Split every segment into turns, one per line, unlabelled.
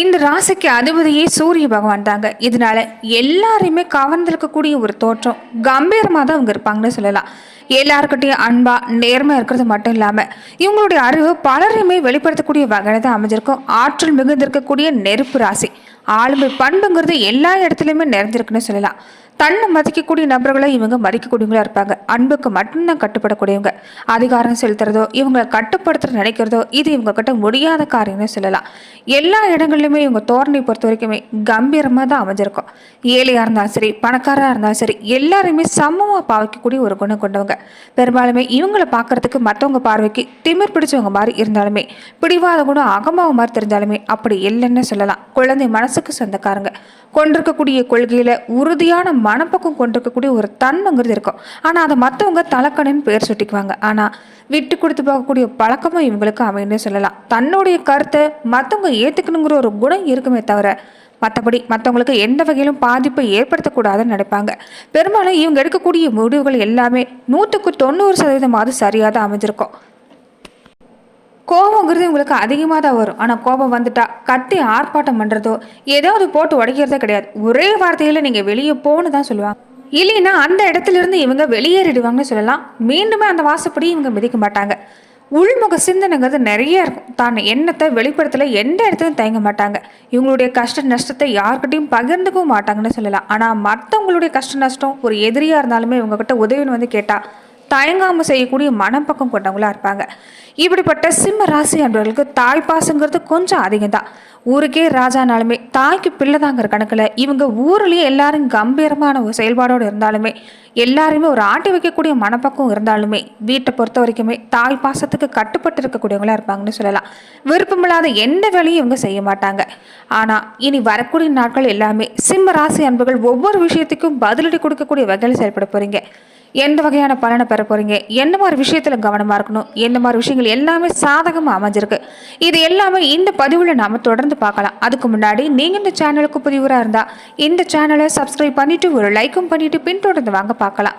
இந்த ராசிக்கு அதிபதியே சூரிய பகவான் தாங்க. இதனால எல்லாரையுமே கவர்ந்திருக்கக்கூடிய ஒரு தோற்றம். கம்பீரமாக தான் அவங்க இருப்பாங்கன்னு சொல்லலாம். எல்லாருக்கிட்டையும் அன்பா நேர்மையாக இருக்கிறது மட்டும் இல்லாமல் இவங்களுடைய அறிவு பலரையுமே வெளிப்படுத்தக்கூடிய வகையில் தான் அமைஞ்சிருக்கும். ஆற்றல் மிகுந்திருக்கக்கூடிய நெருப்பு ராசி. ஆளுமை பண்புங்கிறது எல்லா இடத்துலையுமே நிறைஞ்சிருக்குன்னு சொல்லலாம். தன்னை மதிக்கக்கூடிய நபர்களை இவங்க மதிக்கக்கூடியவங்களா இருப்பாங்க. அன்புக்கு மட்டும்தான் கட்டுப்படக்கூடியவங்க. அதிகாரம் செலுத்துறதோ இவங்களை கட்டுப்படுத்துற நினைக்கிறதோ இது இவங்க கிட்ட முடியாத காரியம்னு சொல்லலாம். எல்லா இடங்கள்லையுமே இவங்க தோரணை பொறுத்த வரைக்குமே கம்பீரமாக தான் அமைஞ்சிருக்கும். ஏழையாக இருந்தாலும் சரி பணக்காரராக இருந்தாலும் சரி எல்லாரையுமே சமமாக பாவிக்கக்கூடிய ஒரு குணம் கொண்டவங்க. பெரும்பாலுமே இவங்களை பார்க்கறதுக்கு மற்றவங்க பார்வைக்கு திமிர் பிடிச்சவங்க மாதிரி இருந்தாலுமே பிடிவாத குணம் அகமாவ மாதிரி தெரிஞ்சாலுமே அப்படி இல்லைன்னு சொல்லலாம். குழந்தை மனசுக்கு சொந்தக்காரங்க. கொண்டிருக்கக்கூடிய கொள்கையில் உறுதியான மனப்பக்கம் கொண்டிருக்கக்கூடிய ஒரு தன்மைங்கிறது இருக்கும். ஆனால் அதை மற்றவங்க தலக்கணுன்னு பேர் சுட்டிக்குவாங்க. ஆனால் விட்டு கொடுத்து போகக்கூடிய பழக்கமும் இவங்களுக்கு அமைன்னு சொல்லலாம். தன்னுடைய கருத்தை மற்றவங்க ஏற்றுக்கணுங்கிற ஒரு குணம் இருக்குமே தவிர மற்றபடி மற்றவங்களுக்கு எந்த வகையிலும் பாதிப்பை ஏற்படுத்தக்கூடாதுன்னு நினைப்பாங்க. பெரும்பாலும் இவங்க எடுக்கக்கூடிய முடிவுகள் எல்லாமே நூற்றுக்கு தொண்ணூறு சதவீதமாவது சரியாக தான் அமைஞ்சிருக்கும். கோபங்கிறது உங்களுக்கு அதிகமாக தான் வரும். ஆனால் கோபம் வந்துட்டா கத்தி ஆர்ப்பாட்டம் பண்ணுறதோ ஏதாவது போட்டு உடைக்கிறதே கிடையாது. ஒரே வார்த்தையில் நீங்கள் வெளியே போன்னு தான் சொல்லுவாங்க. இல்லைன்னா அந்த இடத்துல இருந்து இவங்க வெளியேறிடுவாங்கன்னு சொல்லலாம். மீண்டுமே அந்த வாசப்படி இவங்க மிதிக்க மாட்டாங்க. உள்முக சிந்தனைங்கிறது நிறைய இருக்கும். தான் எண்ணத்தை வெளிப்படுத்தலை எந்த இடத்துலையும் தயங்க மாட்டாங்க. இவங்களுடைய கஷ்ட நஷ்டத்தை யார்கிட்டையும் பகிர்ந்துக்கவும் மாட்டாங்கன்னு சொல்லலாம். ஆனால் மற்றவங்களுடைய கஷ்ட நஷ்டம் ஒரு எதிரியாக இருந்தாலுமே இவங்ககிட்ட உதவின்னு வந்து கேட்டால் தயங்காமல் செய்யக்கூடிய மனப்பக்கம் கொண்டவங்களா இருப்பாங்க. இப்படிப்பட்ட சிம்ம ராசி அன்பர்களுக்கு தாய் பாசங்கிறது கொஞ்சம் அதிகம் தான் ஊருக்கே ராஜானாலுமே தாய்க்கு பிள்ளைதாங்கிற கணக்கில் இவங்க ஊர்லேயே எல்லாரும் கம்பீரமான ஒரு செயல்பாடோடு இருந்தாலுமே எல்லாருமே ஒரு ஆட்டி வைக்கக்கூடிய மனப்பக்கம் இருந்தாலுமே வீட்டை பொறுத்த வரைக்குமே தாய் பாசத்துக்கு கட்டுப்பட்டு இருக்கக்கூடியவங்களா இருப்பாங்கன்னு சொல்லலாம். விருப்பமில்லாத எந்த வேலையும் இவங்க செய்ய மாட்டாங்க. ஆனால் இனி வரக்கூடிய நாட்கள் எல்லாமே சிம்ம ராசி அன்புகள் ஒவ்வொரு விஷயத்துக்கும் பதிலடி கொடுக்கக்கூடிய வகையில் செயல்பட போகிறீங்க எந்த வகையான பலனை பெற போறீங்க? எந்த மாதிரி விஷயத்துல கவனமா இருக்கணும்? எந்த மாதிரி விஷயங்கள் எல்லாமே சாதகமா அமைஞ்சிருக்கு. இது எல்லாமே இந்த பதிவுல நாம தொடர்ந்து பார்க்கலாம். அதுக்கு முன்னாடி நீங்க இந்த சேனலுக்கு புதிவராக இருந்தா இந்த சேனலை சப்ஸ்கிரைப் பண்ணிட்டு ஒரு லைக்கும் பண்ணிட்டு பின்தொடர்ந்து வாங்க பார்க்கலாம்.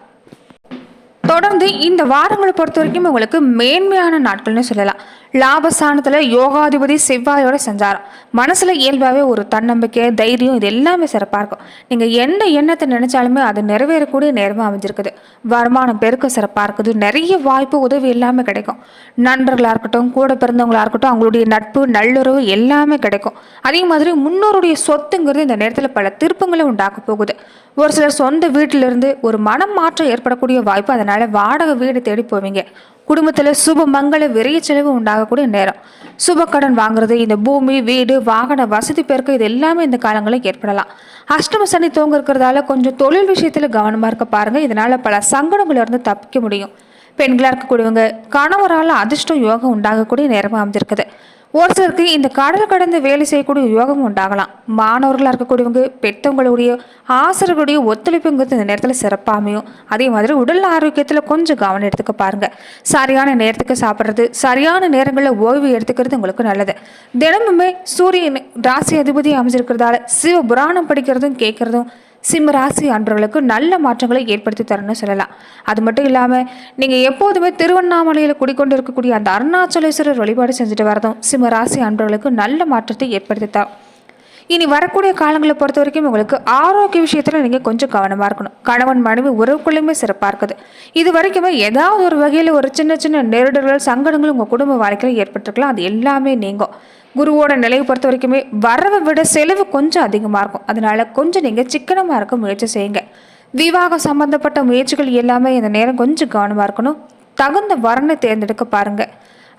தொடர்ந்து இந்த வாரங்களை பொறுத்த வரைக்கும் உங்களுக்கு மேன்மையான நாட்கள்னு சொல்லலாம். லாபஸ்தானத்தில் யோகாதிபதி செவ்வாயோட சஞ்சாரம் மனசில் இயல்பாகவே ஒரு தன்னம்பிக்கை தைரியம் இது எல்லாமே சிறப்பாக இருக்கும். நீங்கள் எந்த எண்ணத்தை நினைச்சாலுமே அது நிறைவேறக்கூடிய நேரமாக அமைஞ்சிருக்குது. வருமானம் பெருக்க சிறப்பாக இருக்குது. நிறைய வாய்ப்பு உதவி எல்லாமே கிடைக்கும். நண்பர்களாக இருக்கட்டும் கூட பிறந்தவங்களா இருக்கட்டும் அவங்களுடைய நட்பு நல்லுறவு எல்லாமே கிடைக்கும். அதே மாதிரி முன்னோருடைய சொத்துங்கிறது இந்த நேரத்தில் பல திருப்பங்களை உண்டாக்க போகுது. ஒரு சிலர் சொந்த வீட்டிலிருந்து ஒரு மனம் மாற்றம் ஏற்படக்கூடிய வாய்ப்பு அதனால வாடகை வீடு தேடி போவீங்க. குடும்பத்தில் சுப மங்கள விரைய செலவு உண்டாகக்கூடிய நேரம். சுப கடன் வாங்குறது இந்த பூமி வீடு வாகன வசதி பெருக்க இது எல்லாமே இந்த காலங்களில் ஏற்படலாம். அஷ்டம சனி தோங்க இருக்கிறதால கொஞ்சம் தொழில் விஷயத்தில் கவனமாக இருக்க பாருங்க. இதனால பல சங்கடங்களிலிருந்து தப்பிக்க முடியும். பெண்களாக இருக்கக்கூடியவங்க கணவரால் அதிர்ஷ்டம் யோகம் உண்டாகக்கூடிய நேரமாக அமைஞ்சிருக்குது. ஒரு சிலருக்கு இந்த கடல் கடந்து வேலை செய்யக்கூடிய யோகம் உண்டாகலாம். மாணவர்களாக இருக்கக்கூடியவங்க பெற்றவங்களுடைய ஆசிரியர்களுடைய ஒத்துழைப்புங்கிறது இந்த நேரத்தில் சிறப்பாக அமையும். அதே மாதிரி உடல் ஆரோக்கியத்தில் கொஞ்சம் கவனம் எடுத்துக்க பாருங்க. சரியான நேரத்துக்கு சாப்பிட்றது சரியான நேரங்களில் ஓய்வு எடுத்துக்கிறது உங்களுக்கு நல்லது. தினமுமே சூரியன் ராசி அதிபதி அமைஞ்சிருக்கிறதால சிவ புராணம் படிக்கிறதும் கேட்கறதும் சிம்ம ராசி அன்றவர்களுக்கு நல்ல மாற்றங்களை ஏற்படுத்தி தரணும்னு சொல்லலாம். அது மட்டும் இல்லாமல் நீங்கள் எப்போதுமே திருவண்ணாமலையில் குடிக்கொண்டு இருக்கக்கூடிய அந்த அருணாச்சலேஸ்வரர் வழிபாடு செஞ்சுட்டு வரதும் சிம்ம ராசி அன்றவர்களுக்கு நல்ல மாற்றத்தை ஏற்படுத்தி தரும். இனி வரக்கூடிய காலங்களை பொறுத்த வரைக்கும் உங்களுக்கு ஆரோக்கிய விஷயத்தில் நீங்கள் கொஞ்சம் கவனமாக இருக்கணும். கணவன் மனைவி உறவுக்குள்ளேயுமே சிறப்பாக இருக்குது இது வரைக்குமே ஏதாவது ஒரு வகையில் ஒரு சின்ன சின்ன நெருடல்கள் சங்கடங்கள் உங்கள் குடும்ப வாழ்க்கையில் ஏற்பட்டிருக்கலாம். அது எல்லாமே நீங்கும். குருவோட நிலையை பொறுத்த வரைக்குமே வரவை விட செலவு கொஞ்சம் அதிகமாக இருக்கும். அதனால கொஞ்சம் நீங்கள் சிக்கனமாக இருக்க முயற்சி செய்யுங்க. விவாகம் சம்பந்தப்பட்ட முயற்சிகள் எல்லாமே இந்த நேரம் கொஞ்சம் கவனமாக இருக்கணும். தகுந்த வரனை தேர்ந்தெடுக்க பாருங்கள்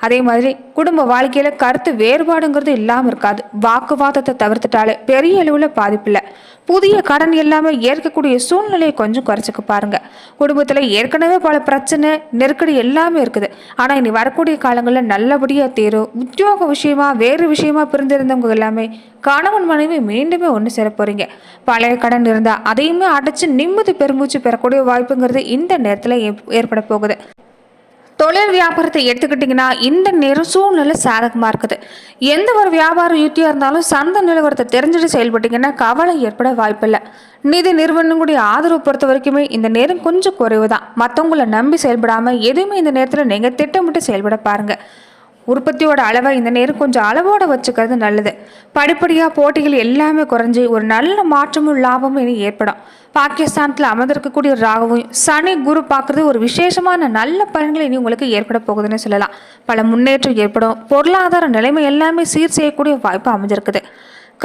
அதே மாதிரி குடும்ப வாழ்க்கையில் கருத்து வேறுபாடுங்கிறது இல்லாமல் இருக்காது. வாக்குவாதத்தை தவிர்த்துட்டாலே பெரிய அளவில் பாதிப்பில்லை. புதிய கடன் எல்லாமே ஏற்கக்கூடிய சூழ்நிலையை கொஞ்சம் குறைச்சிக்க பாருங்க. குடும்பத்தில் ஏற்கனவே பல பிரச்சனை நெருக்கடி எல்லாமே இருக்குது. ஆனால் இனி வரக்கூடிய காலங்களில் நல்லபடியாக தீரும் உத்தியோக விஷயமா வேறு விஷயமா பிரிந்திருந்தவங்க எல்லாமே கணவன் மனைவி மீண்டுமே ஒன்று சேர போறீங்க. பழைய கடன் இருந்தால் அதையுமே அடைச்சு நிம்மதி பெருமூச்சு பெறக்கூடிய வாய்ப்புங்கிறது இந்த நேரத்தில் ஏற்பட போகுது. தொழில் வியாபாரத்தை எடுத்துக்கிட்டிங்கன்னா இந்த நேரம் சூழ்நிலை சாதகமாக இருக்குது. எந்த ஒரு வியாபார யுத்தியாக இருந்தாலும் சந்தை நிலவரத்தை தெரிஞ்சுட்டு செயல்பட்டீங்கன்னா கவலை ஏற்பட வாய்ப்பில்லை. நிதி நிறுவனங்களுடைய ஆதரவு பொறுத்த வரைக்குமே இந்த நேரம் கொஞ்சம் குறைவு தான் மற்றவங்கள நம்பி செயல்படாமல் எதுவுமே இந்த நேரத்தில் நீங்கள் திட்டமிட்டு செயல்பட பாருங்கள் உற்பத்தியோட அளவை இந்த நேரம் கொஞ்சம் அளவோட வச்சுக்கிறது நல்லது. படிப்படியாக போட்டிகள் எல்லாமே குறைஞ்சி ஒரு நல்ல மாற்றமும் லாபமும் இனி ஏற்படும். பாகிஸ்தானத்தில் அமர்ந்திருக்கக்கூடிய ராகவும் சனி குரு பார்க்குறது ஒரு விசேஷமான நல்ல பலன்கள் இனி உங்களுக்கு ஏற்பட போகுதுன்னு சொல்லலாம். பல முன்னேற்றம் ஏற்படும். பொருளாதார நிலைமை எல்லாமே சீர் செய்யக்கூடிய வாய்ப்பு அமைஞ்சிருக்குது.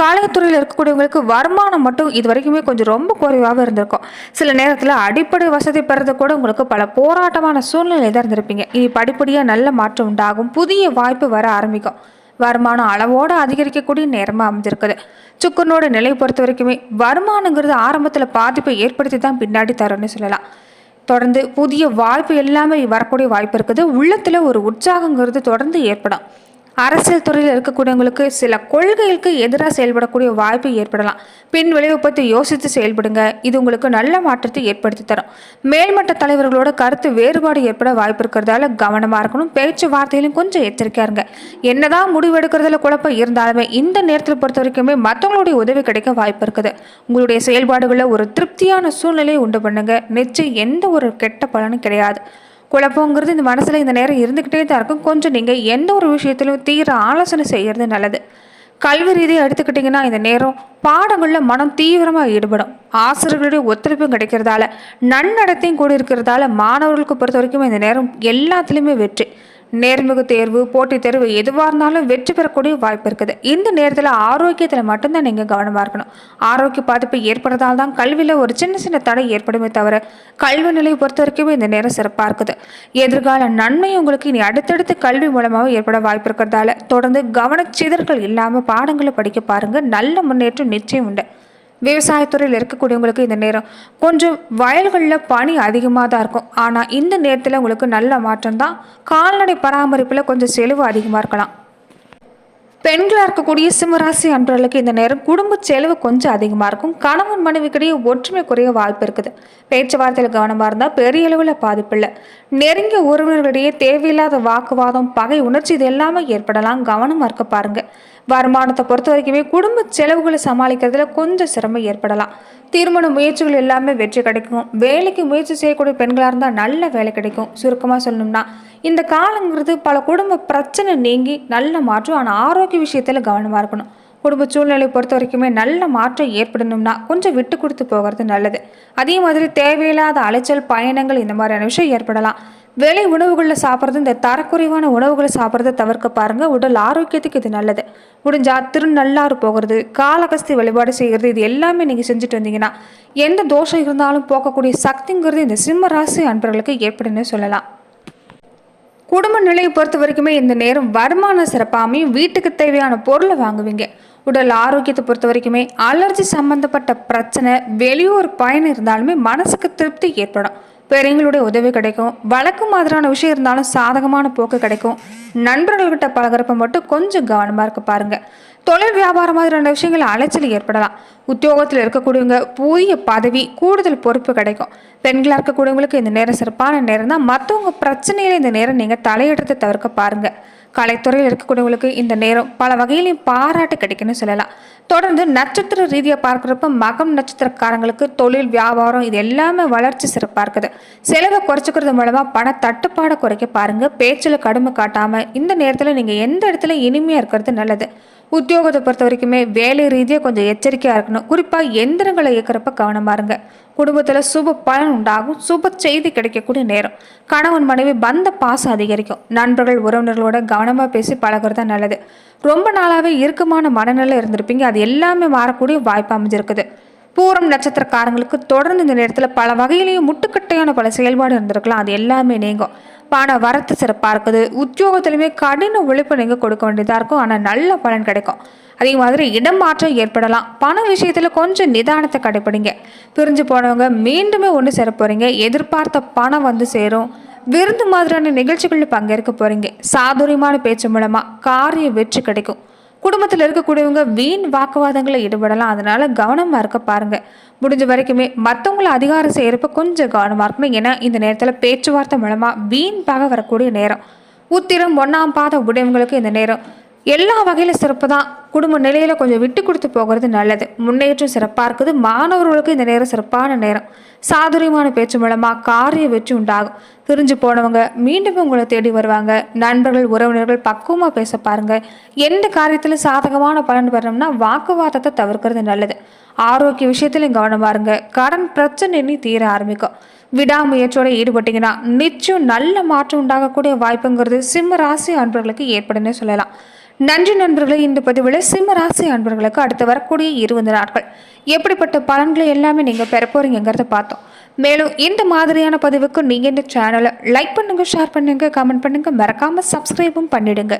காலைத்துறையில் இருக்கக்கூடியவங்களுக்கு வருமானம் மட்டும் இது வரைக்குமே கொஞ்சம் ரொம்ப குறைவாக இருந்திருக்கும். சில நேரத்தில் அடிப்படை வசதி பெறது கூட உங்களுக்கு பல போராட்டமான சூழ்நிலை தான் இருந்திருப்பீங்க. இனி படிப்படியாக நல்ல மாற்றம் உண்டாகும். புதிய வாய்ப்பு வர ஆரம்பிக்கும். வருமானம் அளவோடு அதிகரிக்கக்கூடிய நேரமாக அமைஞ்சிருக்குது. சுக்குனோட நிலை பொறுத்த வரைக்குமே வருமானங்கிறது ஆரம்பத்தில் பாதிப்பை ஏற்படுத்தி தான் பின்னாடி தரும்னு சொல்லலாம். தொடர்ந்து புதிய வாய்ப்பு எல்லாமே வரக்கூடிய வாய்ப்பு இருக்குது. உள்ளத்தில் ஒரு உற்சாகங்கிறது தொடர்ந்து ஏற்படும். அரசியல் துறையில் இருக்கக்கூடியவங்களுக்கு சில கொள்கைகளுக்கு எதிராக செயல்படக்கூடிய வாய்ப்பு ஏற்படலாம். பின் விளைவு பற்றி யோசித்து செயல்படுங்க. இது உங்களுக்கு நல்ல மாற்றத்தை ஏற்படுத்தி தரும். மேல்மட்ட தலைவர்களோட கருத்து வேறுபாடு ஏற்பட வாய்ப்பு இருக்கிறதால கவனமாக இருக்கணும். பேச்சுவார்த்தையிலும் கொஞ்சம் எச்சரிக்கையாக இருங்க. என்னதான் முடிவெடுக்கிறதுல குழப்பம் இருந்தாலுமே இந்த நேரத்தில் பொறுத்த வரைக்குமே மற்றவங்களுடைய உதவி கிடைக்க வாய்ப்பு இருக்குது. உங்களுடைய செயல்பாடுகளில் ஒரு திருப்தியான சூழ்நிலையை உண்டு பண்ணுங்க. நிச்சயம் எந்த ஒரு கெட்ட பலனும் கிடையாது. குழப்பங்கிறது இந்த மனசில் இந்த நேரம் இருந்துக்கிட்டே தான் இருக்கும். கொஞ்சம் நீங்கள் எந்த ஒரு விஷயத்திலும் தீர ஆலோசனை செய்கிறது நல்லது. கல்வி ரீதியாக எடுத்துக்கிட்டிங்கன்னா இந்த நேரம் பாடங்களில் மனம் தீவிரமாக ஈடுபடும். ஆசிரியர்களுடைய ஒத்துழைப்பும் கிடைக்கிறதால நன்னடத்தையும் கூட இருக்கிறதால மாணவர்களுக்கு பொறுத்த வரைக்கும் இந்த நேரம் எல்லாத்துலேயுமே வெற்றி. நேர்முக தேர்வு போட்டித் தேர்வு எதுவாக இருந்தாலும் வெற்றி பெறக்கூடிய வாய்ப்பு இருக்குது. இந்த நேரத்தில் ஆரோக்கியத்தில் மட்டும்தான் நீங்கள் கவனமாக இருக்கணும். ஆரோக்கிய பாதிப்பு ஏற்படுறதால் தான் கல்வியில் ஒரு சின்ன சின்ன தடை ஏற்படுமே தவிர கல்வி நிலையை பொறுத்த வரைக்கும் இந்த நேரம் சிறப்பாக இருக்குது. எதிர்கால நன்மை உங்களுக்கு இனி அடுத்தடுத்து கல்வி மூலமாக ஏற்பட வாய்ப்பு இருக்கிறதால தொடர்ந்து கவனச்சிதறல்கள் இல்லாமல் பாடங்களை படிக்க பாருங்கள் நல்ல முன்னேற்றம் நிச்சயம் உண்டு. விவசாயத்துறையில் இருக்கக்கூடியவங்களுக்கு இந்த நேரம். கொஞ்சம் வயல்களில் பனி அதிகமாக தான் இருக்கும். ஆனால் இந்த நேரத்தில் உங்களுக்கு நல்ல மாற்றம் தான். கால்நடை பராமரிப்பில் கொஞ்சம் செலவு அதிகமாக இருக்கலாம். பெண்களாக இருக்கக்கூடிய சிம்மராசி அன்பர்களுக்கு இந்த நேரம் குடும்ப செலவு கொஞ்சம் அதிகமாக இருக்கும். கணவன் மனைவிக்கிடையே ஒற்றுமை குறைய வாய்ப்பு இருக்குது. பேச்சுவார்த்தையில் கவனமாக இருந்தால் பெரிய அளவில் பாதிப்பில்லை நெருங்கிய உறவினர்களிடையே தேவையில்லாத வாக்குவாதம் பகை உணர்ச்சி இது எல்லாமே ஏற்படலாம். கவனமாக இருக்க பாருங்கள் வருமானத்தை பொறுத்த வரைக்குமே குடும்ப செலவுகளை சமாளிக்கிறதுல கொஞ்சம் சிரமம் ஏற்படலாம். திருமண முயற்சிகள் எல்லாமே வெற்றி கிடைக்கும். வேலைக்கு முயற்சி செய்யக்கூடிய பெண்களாக இருந்தால் நல்ல வேலை கிடைக்கும். சுருக்கமாக சொல்லணும்னா இந்த காலங்கிறது பல குடும்ப பிரச்சனை நீங்கி நல்ல மாற்றம் ஆனால் ஆரோக்கிய விஷயத்தில் கவனமாக இருக்கணும். குடும்ப சூழ்நிலை பொறுத்த வரைக்குமே நல்ல மாற்றம் ஏற்படணும்னா கொஞ்சம் விட்டு கொடுத்து போகிறது நல்லது. அதே மாதிரி தேவையில்லாத அலைச்சல் பயணங்கள் இந்த மாதிரியான விஷயம் ஏற்படலாம். விலை உணவுகளில் சாப்பிட்றது இந்த தரக்குறைவான உணவுகளை சாப்பிட்றத தவிர்க்க பாருங்கள் உடல் ஆரோக்கியத்துக்கு இது நல்லது. முடிஞ்சா திருநள்ளாறு போகிறது காலகஸ்தி வழிபாடு செய்கிறது இது எல்லாமே நீங்கள் செஞ்சுட்டு வந்தீங்கன்னா எந்த தோஷம் இருந்தாலும் போக்கக்கூடிய சக்திங்கிறது இந்த சிம்ம ராசி அன்பர்களுக்கு ஏற்படுன்னு சொல்லலாம். குடும்ப நிலையை பொறுத்த வரைக்குமே இந்த நேரம் வருமானம் சிறப்பாமையும் வீட்டுக்கு தேவையான பொருளை வாங்குவீங்க. உடல் ஆரோக்கியத்தை பொறுத்த வரைக்குமே அலர்ஜி சம்பந்தப்பட்ட பிரச்சனை வெளியூர் பயணம் இருந்தாலுமே மனசுக்கு திருப்தி ஏற்படும். பெரியவங்களுடைய உதவி கிடைக்கும். வழக்கு மாதிரியான விஷயம் இருந்தாலும் சாதகமான போக்கு கிடைக்கும். நண்பர்கள்கிட்ட பழகிறப்ப மட்டும் கொஞ்சம் கவனமாக இருக்க பாருங்கள் தொழில் வியாபாரம் மாதிரியான விஷயங்கள் அலைச்சல் ஏற்படலாம். உத்தியோகத்தில் இருக்கக்கூடியவங்க புதிய பதவி கூடுதல் பொறுப்பு கிடைக்கும். பெண்களாக இருக்கக்கூடியவங்களுக்கு இந்த நேரம் சிறப்பான நேரம் தான். மற்றவங்க பிரச்சனையில் இந்த நேரம் நீங்கள் தலையிடுறதை தவிர்க்க பாருங்கள் கலைத்துறையில் இருக்கக்கூடியவங்களுக்கு இந்த நேரம் பல வகையிலையும் பாராட்டு கிடைக்குன்னு சொல்லலாம். தொடர்ந்து நட்சத்திர ரீதியாக பார்க்குறப்ப மகம் நட்சத்திரக்காரங்களுக்கு தொழில் வியாபாரம் இது எல்லாமே வளர்ச்சி சிறப்பாக இருக்குது செலவை குறைச்சிக்கிறது மூலமாக பண தட்டுப்பாடை குறைக்க பாருங்கள் பேச்சில் கடுமை காட்டாமல் இந்த நேரத்தில் நீங்கள் எந்த இடத்துல இனிமையாக இருக்கிறது நல்லது? உத்தியோகத்தை பொறுத்த வரைக்குமே வேலை ரீதியாக கொஞ்சம் எச்சரிக்கையாக இருக்கணும். குறிப்பாக எந்திரங்களை இயக்கிறப்ப கவனமாக இருங்க. குடும்பத்தில் சுப பலன் உண்டாகும். சுப செய்தி கிடைக்கக்கூடிய நேரம். கணவன் மனைவி பந்த பாசம் அதிகரிக்கும். நண்பர்கள் உறவினர்களோட கவனமாக பேசி பழகிறது தான் நல்லது. ரொம்ப நாளாகவே இறுக்கமான மனநிலை இருந்திருப்பீங்க. அது எல்லாமே மாறக்கூடிய வாய்ப்பு அமைஞ்சிருக்குது. பூரம் நட்சத்திரக்காரங்களுக்கு தொடர்ந்து இந்த நேரத்தில் பல வகையிலையும் முட்டுக்கட்டையான பல செயல்பாடு இருந்திருக்கலாம். அது எல்லாமே நீங்கும். பண வரத்து சிறப்பாக இருக்குது. உத்தியோகத்திலுமே கடின உழைப்பு நீங்கள் கொடுக்க வேண்டியதாக இருக்கும். ஆனால் நல்ல பலன் கிடைக்கும். அதே மாதிரி இடம் மாற்றம் ஏற்படலாம். பண விஷயத்தில் கொஞ்சம் நிதானத்தை கடைப்பிடிங்க பிரிஞ்சு போனவங்க மீண்டுமே ஒன்று சேர போகிறீங்க எதிர்பார்த்த பணம் வந்து சேரும். விருந்து மாதிரியான நிகழ்ச்சிகளில் பங்கேற்க போகிறீங்க சாதுரியமான பேச்சு மூலமாக காரிய வெற்றி கிடைக்கும். குடும்பத்தில் இருக்கக்கூடியவங்க வீண் வாக்குவாதங்களில் ஈடுபடலாம். அதனால கவனமாக இருக்க பாருங்க. முடிஞ்ச வரைக்குமே மற்றவங்கள அதிகாரம் செய்கிறப்ப கொஞ்சம் கவனமாக இருக்கணும். ஏன்னா இந்த நேரத்தில் பேச்சுவார்த்தை மூலமாக வீண் பாக வரக்கூடிய நேரம். உத்திரம் ஒன்றாம் பாத உடையவங்களுக்கு இந்த நேரம். எல்லா வகையில் சிறப்பு தான். குடும்ப நிலையில் கொஞ்சம் விட்டு கொடுத்து போகிறது நல்லது. முன்னேற்றம் சிறப்பாக இருக்குது. மாணவர்களுக்கு இந்த நேரம் சிறப்பான நேரம். சாதுரியமான பேச்சு மூலமாக காரிய வெற்றி உண்டாகும். பிரிஞ்சு போனவங்க மீண்டும் உங்களை தேடி வருவாங்க. நண்பர்கள் உறவினர்கள் பக்குவமாக பேச பாருங்கள் எந்த காரியத்தில் சாதகமான பலன் வரணும்னா வாக்குவாதத்தை தவிர்க்கிறது நல்லது. ஆரோக்கிய விஷயத்திலையும் கவனமாக இருங்க. கடன் பிரச்சனை தீர ஆரம்பிக்கும். விடாமுயற்சியோட ஈடுபட்டீங்கன்னா நிச்சயம் நல்ல மாற்றம் உண்டாகக்கூடிய வாய்ப்புங்கிறது சிம்ம ராசி அன்பர்களுக்கு ஏற்படும்னே சொல்லலாம். நன்றி நண்பர்களே இந்த பதிவில் சிம்ம ராசி அன்பர்களுக்கு அடுத்து வரக்கூடிய இருபது நாட்கள். எப்படிப்பட்ட பலன்களை எல்லாமே நீங்கள் பெற போறீங்கிறத பார்த்தோம். மேலும் இந்த மாதிரியான பதிவுக்கு நீங்கள் இந்த சேனலை லைக் பண்ணுங்கள் ஷேர் பண்ணுங்கள் கமெண்ட் பண்ணுங்க. மறக்காமல் சப்ஸ்கிரைபும் பண்ணிடுங்க.